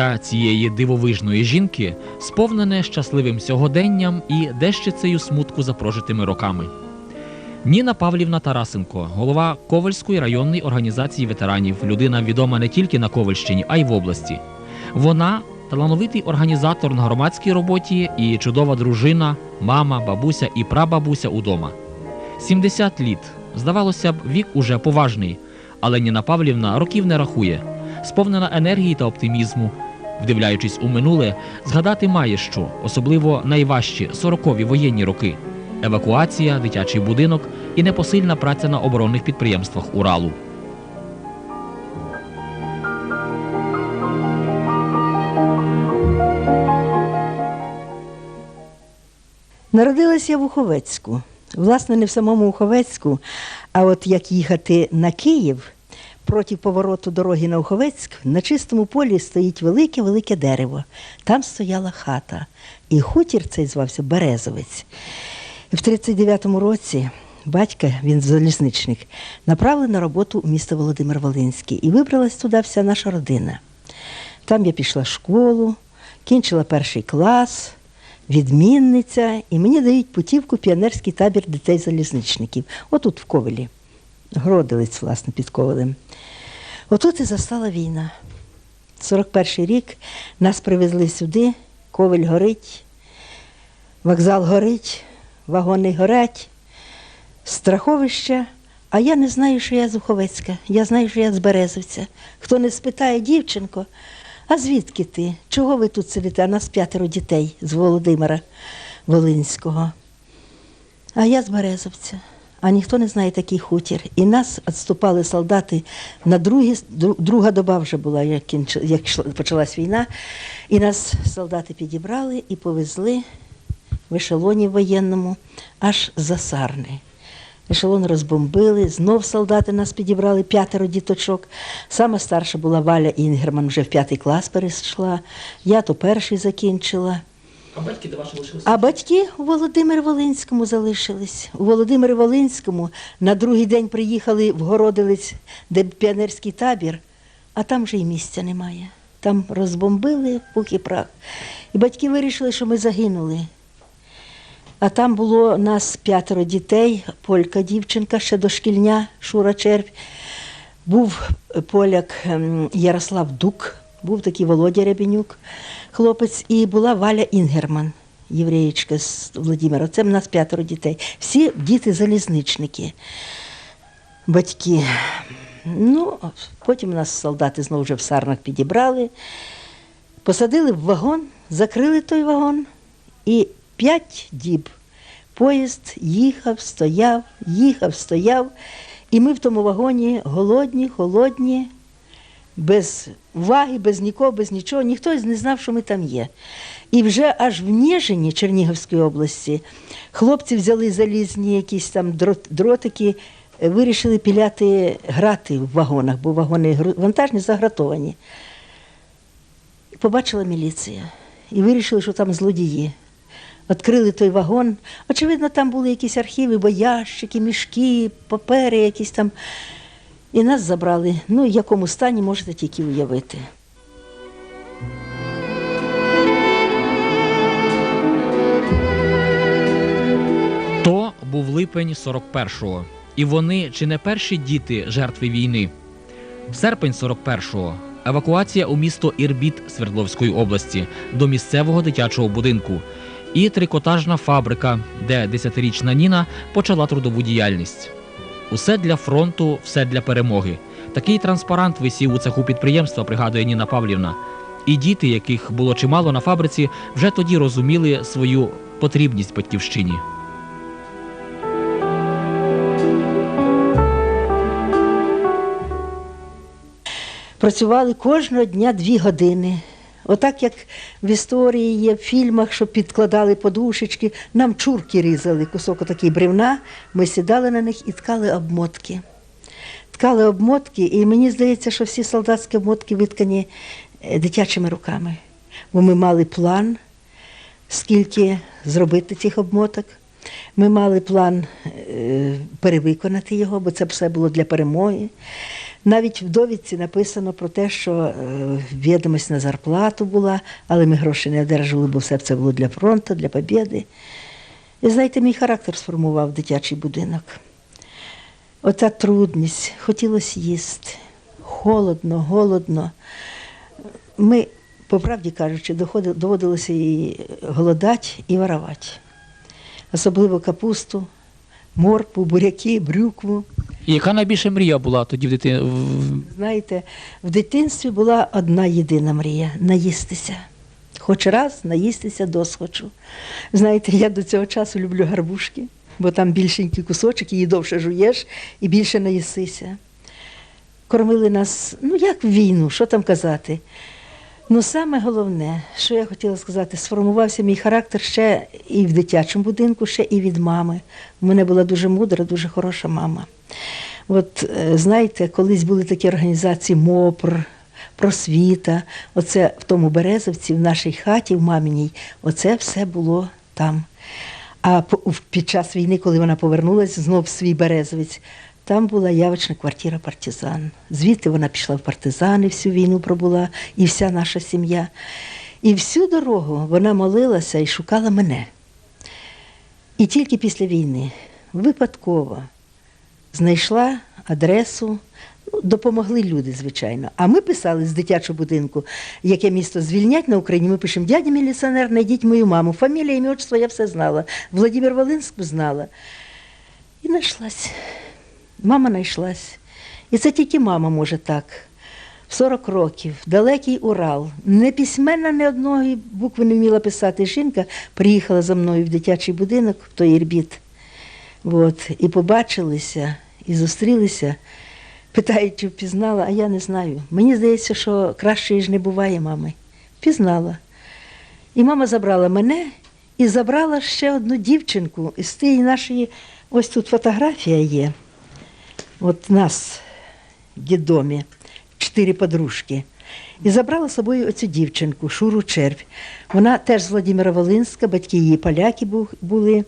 Життя цієї дивовижної жінки сповнене щасливим сьогоденням і дещицею смутку за прожитими роками. Ніна Павлівна Тарасенко, голова Ковальської районної організації ветеранів, людина відома не тільки на Ковальщині, а й в області. Вона талановитий організатор на громадській роботі і чудова дружина, мама, бабуся і прабабуся удома. 70 літ. Здавалося б, вік уже поважний, але Ніна Павлівна років не рахує, сповнена енергії та оптимізму. Вдивляючись у минуле, згадати має що, особливо найважчі 40-ві воєнні роки. Евакуація, дитячий будинок і непосильна праця на оборонних підприємствах Уралу. Народилася я в Уховецьку. Власне, не в самому Уховецьку, а от як їхати на Київ проти повороту дороги на Уховецьк, на чистому полі стоїть велике-велике дерево. Там стояла хата. І хутір цей звався Березовець. В 39-му році батька, він залізничник, направили на роботу у місто Володимир Волинський. І вибралась туди вся наша родина. Там я пішла в школу, кінчила перший клас, відмінниця, і мені дають путівку піонерський табір дітей-залізничників. Отут в Ковелі. Гродилець, власне, під Ковелем. Отут і застала війна. 41-й рік нас привезли сюди, Ковель горить, вокзал горить, вагони горять, страховище. А я не знаю, що я з Уховецька, я знаю, що я з Березовця. Хто не спитає, дівчинко, а звідки ти? Чого ви тут сидите? А нас п'ятеро дітей з Володимира Волинського. А я з Березовця. А ніхто не знає такий хутір. І нас відступали солдати на другі, друга доба вже була, як, кінч, як почалась війна. І нас солдати підібрали і повезли в ешелоні воєнному аж за Сарни. Ешелон розбомбили, знов солдати нас підібрали, п'ятеро діточок. Сама старша була Валя Інгерман, вже в п'ятий клас перейшла. Я то перший закінчила. А батьки до вашого лишилися? А батьки у Володимирі Волинському залишились. У Володимирі Волинському на другий день приїхали в Городилець, де піонерський табір, а там вже й місця немає. Там розбомбили пух і прах. І батьки вирішили, що ми загинули. А там було нас п'ятеро дітей, полька дівчинка, ще дошкільня, Шура Червь. Був поляк ем, Ярослав Дук, був такий Володя Рябенюк, хлопець, і була Валя Інгерман, євреєчка з Владимира. Це в нас п'ятеро дітей. Всі діти залізничники, батьки. Ну, потім нас солдати знову вже в сарнах підібрали, посадили в вагон, закрили той вагон, і п'ять діб поїзд їхав, стояв, їхав, стояв. І ми в тому вагоні голодні, холодні, без уваги, без нікого, без нічого. Ніхто не знав, що ми там є. І вже аж в Ніжині Чернігівської області хлопці взяли залізні якісь там дротики, е, вирішили піляти грати в вагонах, бо вагони вантажні загратовані. Побачила міліція. І вирішили, що там злодії. Відкрили той вагон. Очевидно, там були якісь архіви, бо ящики, мішки, папери якісь там. І нас забрали. Ну, в якому стані можете тільки уявити. То був липень 41-го. І вони чи не перші діти жертви війни. Серпень 41-го. Евакуація у місто Ірбіт Свердловської області до місцевого дитячого будинку. І трикотажна фабрика, де десятирічна Ніна почала трудову діяльність. Усе для фронту, все для перемоги. Такий транспарант висів у цеху підприємства, пригадує Ніна Павлівна. І діти, яких було чимало на фабриці, вже тоді розуміли свою потрібність батьківщині. Працювали кожного дня дві години. Отак, як в історії є, в фільмах, що підкладали подушечки, нам чурки різали, кусок такий бревна, ми сідали на них і ткали обмотки. Ткали обмотки, і мені здається, що всі солдатські обмотки виткані е, дитячими руками. Бо ми мали план, скільки зробити цих обмоток. Ми мали план е, перевиконати його, бо це все було для перемоги. Навіть в довідці написано про те, що е, відомість на зарплату була, але ми гроші не одержали, бо все це було для фронту, для побєди. І знаєте, мій характер сформував дитячий будинок. Ота трудність, хотілося їсти. Холодно, голодно. Ми, по правді кажучи, доводилося і голодати, і воровати. Особливо капусту, моркву, буряки, брюкву. І яка найбільша мрія була тоді в дитині? Знаєте, в дитинстві була одна єдина мрія наїстися. Хоч раз наїстися досхочу. Знаєте, я до цього часу люблю гарбушки, бо там більшенький кусочок, її довше жуєш і більше наїсися. Кормили нас, ну як в війну, що там казати. Ну, саме головне, що я хотіла сказати, сформувався мій характер ще і в дитячому будинку, ще і від мами. У мене була дуже мудра, дуже хороша мама. От е, знаєте, колись були такі організації МОПР, просвіта. Оце в тому Березовці, в нашій хаті, в маміній, оце все було там. А під час війни, коли вона повернулася знов в свій Березовець, там була явочна квартира партизан. Звідти вона пішла в партизани, всю війну пробула, і вся наша сім'я. І всю дорогу вона молилася і шукала мене. І тільки після війни випадково знайшла адресу. Ну, допомогли люди, звичайно. А ми писали з дитячого будинку, яке місто звільнять на Україні. Ми пишемо, дядя міліціонер, знайдіть мою маму. Фамілія, ім'я, отчество я все знала. Владимир Волинську знала. І знайшлась. Мама знайшлась. І це тільки мама може так. В 40 років, далекий Урал, не письменна ні одної букви не вміла писати. Жінка приїхала за мною в дитячий будинок, в той Ірбіт. От, і побачилися, і зустрілися. Питають, чи впізнала, а я не знаю. Мені здається, що кращої ж не буває мами. Впізнала. І мама забрала мене і забрала ще одну дівчинку із тієї нашої, ось тут фотографія є. От нас дідомі, чотири подружки. І забрала з собою оцю дівчинку, Шуру Червь. Вона теж з Владимира Волинська, батьки її поляки були.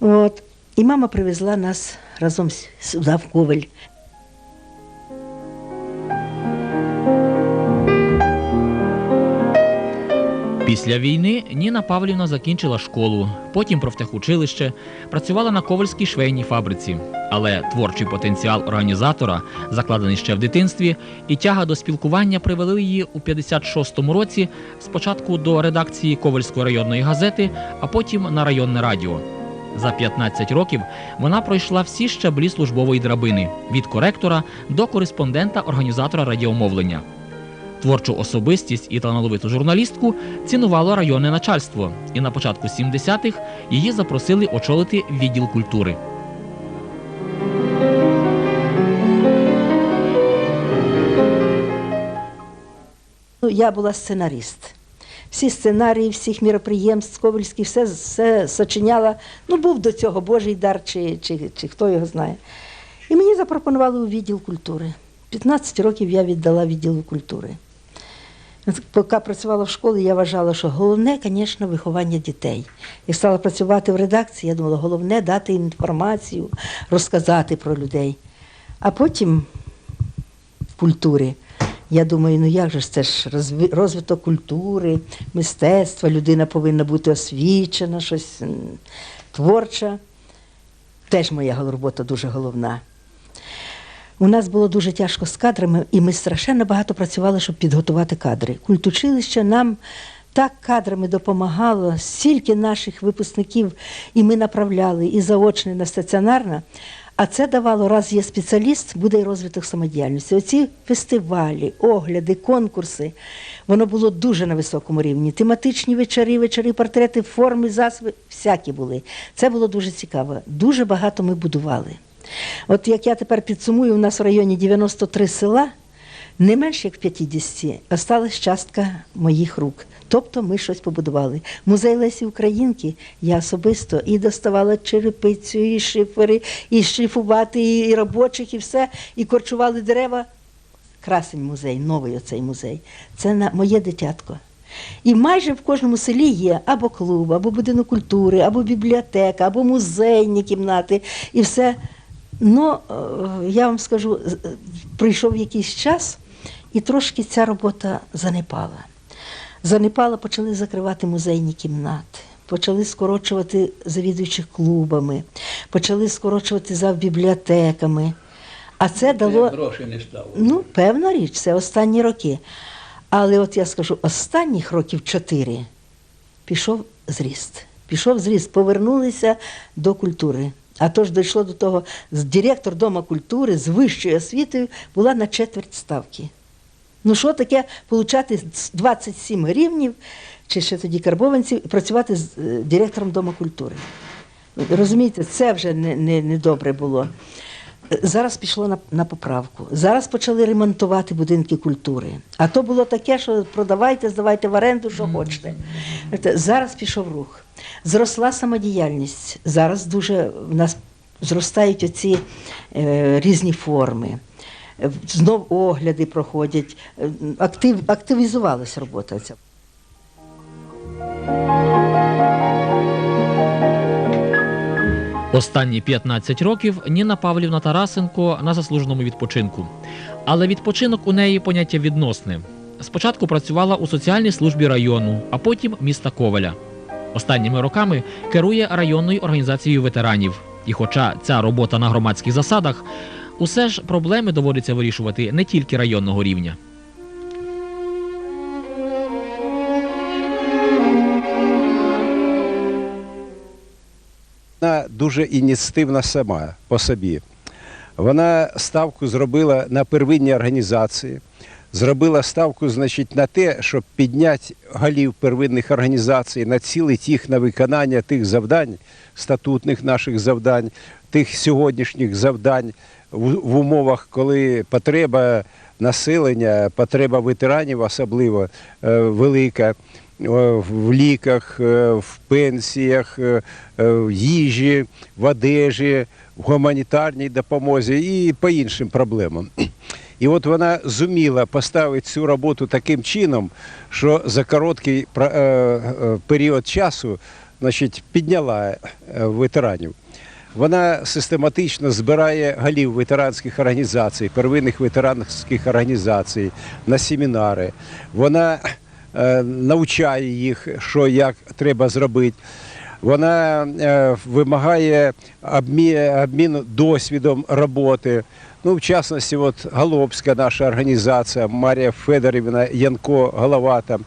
От. І мама привезла нас разом сюди, в Ковель. Після війни Ніна Павлівна закінчила школу, потім профтехучилище, працювала на ковальській швейній фабриці. Але творчий потенціал організатора, закладений ще в дитинстві, і тяга до спілкування привели її у 56-му році спочатку до редакції Ковальської районної газети, а потім на районне радіо. За 15 років вона пройшла всі щаблі службової драбини від коректора до кореспондента організатора радіомовлення. Творчу особистість і талановиту журналістку цінувало районне начальство, і на початку 70-х її запросили очолити відділ культури. Ну, я була сценарист. Всі сценарії, всіх міроприємств, Ковальських, все, все сочиняла. Ну, був до цього Божий дар, чи, чи, чи хто його знає. І мені запропонували у відділ культури. 15 років я віддала відділу культури. Поки працювала в школі, я вважала, що головне, звісно, виховання дітей. Як стала працювати в редакції, я думала, головне дати інформацію, розказати про людей. А потім в культурі. Я думаю, ну як же ж це ж розвиток культури, мистецтва, людина повинна бути освічена, щось творча. Теж моя робота дуже головна. У нас було дуже тяжко з кадрами, і ми страшенно багато працювали, щоб підготувати кадри. Культучилище нам так кадрами допомагало, стільки наших випускників і ми направляли і заочно, і на стаціонарно. А це давало, раз є спеціаліст, буде і розвиток самодіяльності. Оці фестивалі, огляди, конкурси, воно було дуже на високому рівні. Тематичні вечори, вечори, портрети, форми, засоби, всякі були. Це було дуже цікаво. Дуже багато ми будували. От як я тепер підсумую, у нас в районі 93 села, не менше як в 50 осталась частка моїх рук. Тобто ми щось побудували. Музей Лесі Українки я особисто і доставала черепицю, і шифери, і шліфувати, і робочих, і все, і корчували дерева. Красень музей, новий оцей музей. Це на моє дитятко. І майже в кожному селі є або клуб, або будинок культури, або бібліотека, або музейні кімнати. І все Ну, е, я вам скажу, е, якийсь час, і трошки ця робота занепала. Занепала, почали закривати музейні кімнати, почали скорочувати завідуючих клубами, почали скорочувати зав бібліотеками. А це дало. Грошей не стало. Ну, певна річ, це останні роки. Але от я скажу, останніх років чотири пішов зріст. Пішов зріст, повернулися до культури. А то ж дійшло до того, директор Дома культури з вищою освітою була на четверть ставки. Ну, що таке получати 27 гривнів, чи ще тоді карбованців, і працювати з е, директором Дома культури? Розумієте, це вже не, не, не добре було. Зараз пішло на, на поправку. Зараз почали ремонтувати будинки культури. А то було таке, що продавайте, здавайте в оренду, що хочете. Зараз пішов рух. Зросла самодіяльність. Зараз дуже в нас зростають оці е, різні форми. Знов огляди проходять. Е, Актив, активізувалася робота ця. Останні 15 років Ніна Павлівна Тарасенко на заслуженому відпочинку. Але відпочинок у неї поняття відносне. Спочатку працювала у соціальній службі району, а потім міста Ковеля. Останніми роками керує районною організацією ветеранів. І хоча ця робота на громадських засадах, усе ж проблеми доводиться вирішувати не тільки районного рівня. Вона дуже ініціативна сама по собі. Вона ставку зробила на первинні організації, зробила ставку, значить, на те, щоб підняти голів первинних організацій, націлити їх на виконання тих завдань, статутних наших завдань, тих сьогоднішніх завдань в, умовах, коли потреба населення, потреба ветеранів особливо е, велика. е, В ліках, е, в пенсіях, в їжі, в одежі, в гуманітарній допомозі і по іншим проблемам. І от вона зуміла поставити цю роботу таким чином, що за короткий період часу значить, підняла ветеранів. Вона систематично збирає голів ветеранських організацій, первинних ветеранських організацій на семінари. Вона е, навчає їх, що як треба зробити. Вона е, вимагає обмі, обміну досвідом роботи. Ну, в частності, от Голобська наша організація, Марія Федорівна Янко, голова там.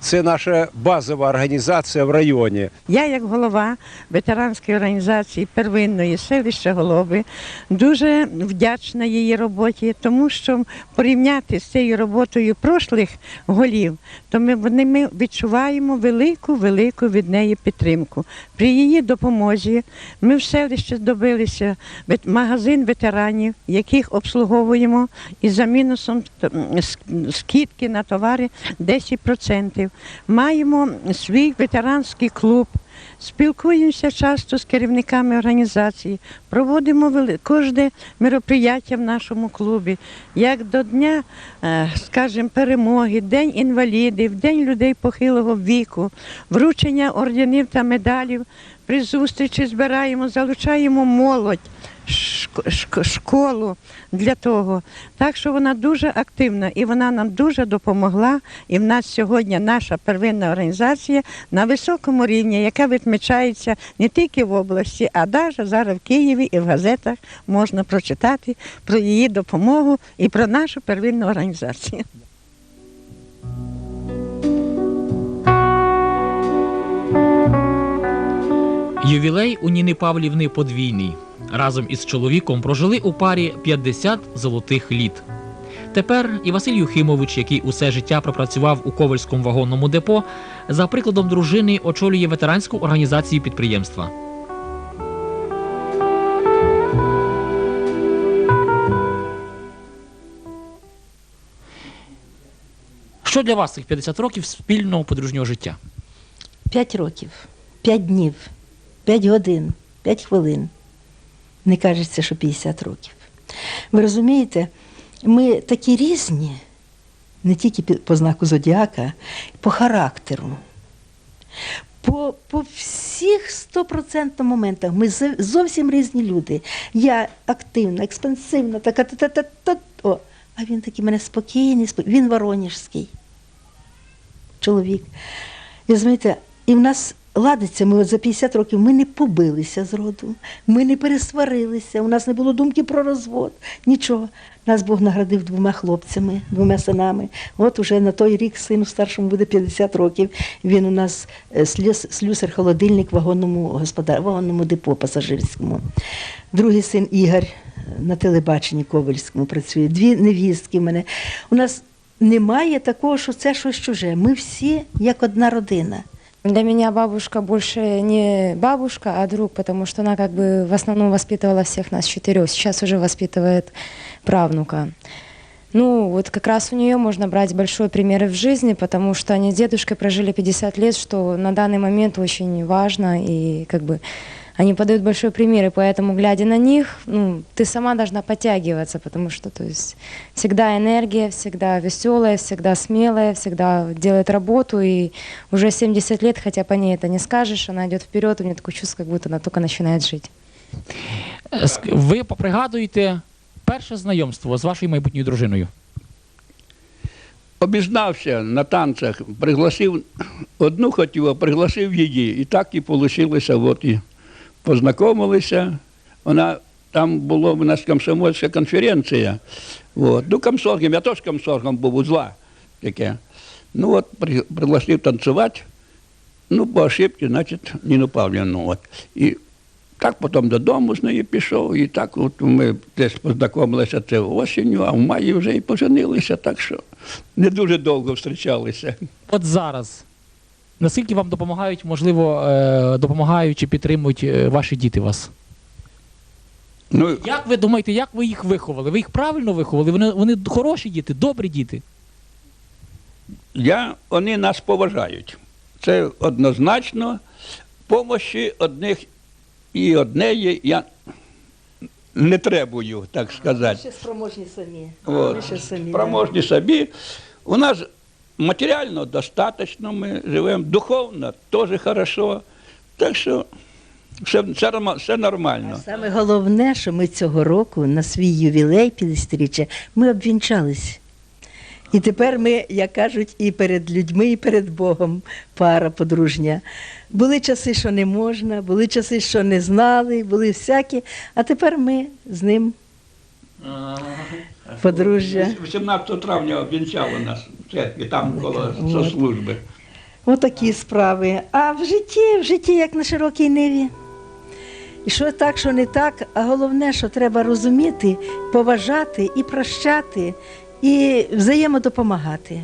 Це наша базова організація в районі. Я, як голова ветеранської організації первинної селища Голоби, дуже вдячна її роботі, тому що порівняти з цією роботою прошлих голів, то ми, ми відчуваємо велику, велику від неї підтримку. При її допомозі ми в селищі добилися магазин ветеранів, яких обслуговуємо і за мінусом скидки на товари 10%. Маємо свій ветеранський клуб. Спілкуємося часто з керівниками організації, проводимо кожне мероприятие в нашому клубі, як до дня, е, скажімо, перемоги, День інвалідів, День людей похилого віку, вручення орденів та медалів. При зустрічі збираємо, залучаємо молодь, школу для того. Так що вона дуже активна і вона нам дуже допомогла. І в нас сьогодні наша первинна організація на високому рівні, яка відмічається не тільки в області, а навіть зараз в Києві і в газетах можна прочитати про її допомогу і про нашу первинну організацію. Ювілей у Ніни Павлівни подвійний. Разом із чоловіком прожили у парі 50 золотих літ. Тепер і Василь Юхимович, який усе життя пропрацював у Ковальському вагонному депо, за прикладом дружини очолює ветеранську організацію підприємства. Що для вас цих 50 років спільного подружнього життя? П'ять років, п'ять днів, п'ять годин, п'ять хвилин. Не кажеться, що 50 років. Ви розумієте, ми такі різні, не тільки по знаку зодіака, по характеру, по, по всі. всіх стопроцентно моментах ми зовсім різні люди. Я активна, експансивна, така та та та о. А він такий мене спокійний, спокійний. він воронежський чоловік. І розумієте, і в нас ладиться, ми за 50 років ми не побилися з роду, ми не пересварилися, у нас не було думки про розвод, нічого. Нас Бог наградив двома хлопцями, двома синами. От уже на той рік сину старшому буде 50 років. Він у нас е, слюсар-холодильник в вагонному господар, вагонному депо пасажирському. Другий син Ігор е, на телебаченні Ковальському працює. Дві невістки в мене. У нас немає такого, що це щось чуже. Ми всі як одна родина. Для меня бабушка больше не бабушка, а друг, потому что она как бы в основном воспитывала всех нас четырех. Сейчас уже воспитывает правнука. Ну, вот как раз у нее можно брать большой пример в жизни, потому что они с дедушкой прожили 50 лет, что на данный момент очень важно, и как бы они подают большой пример, и поэтому, глядя на них, ну, ты сама должна подтягиваться, потому что, то есть, всегда энергия, всегда веселая, всегда смелая, всегда делает работу, и уже 70 лет, хотя по ней это не скажешь, она идет вперед, у меня такое чувство, как будто она только начинает жить. Е, ск- Ви пригадуєте перше знайомство з вашою майбутньою дружиною? обізнався на танцях, пригласив одну хотів, а пригласив її. І так і вийшло. От і познайомилися. Вона там була у нас комсомольська конференція. От. Ну, комсоргом, я теж комсоргом був узла таке. Ну от при, пригласив танцювати. Ну, по ошибці, значить, Ніну Павлівну. От. І так потім додому з нею пішов, і так от ми десь познайомилися це осінню, а в маї вже і поженилися, так що не дуже довго зустрічалися. От зараз. Наскільки вам допомагають, можливо, е, допомагають чи підтримують е, ваші діти вас? Ну, Як ви думаєте, як ви їх виховали? Ви їх правильно виховали? Вони, вони хороші діти, добрі діти. я, вони нас поважають. Це однозначно. Помощі одних і однеї я не требую, так сказати. Ще спроможні самі. От. Ми ще самі. да. Спроможні собі. У нас матеріально достатньо ми живемо, духовно теж хорошо. Так що все, все, норма- все нормально. Саме головне, що ми цього року на свій ювілей 50-річчя ми обвінчались. І тепер ми, як кажуть, і перед людьми, і перед Богом пара подружня. Були часи, що не можна, були часи, що не знали, були всякі, а тепер ми з ним подружжя. 18 травня обвінчали нас в церкві, там коло соцслужби. Отакі справи. А в житті, в житті, як на широкій ниві. І що так, що не так, а головне, що треба розуміти, поважати і прощати, і взаємодопомагати.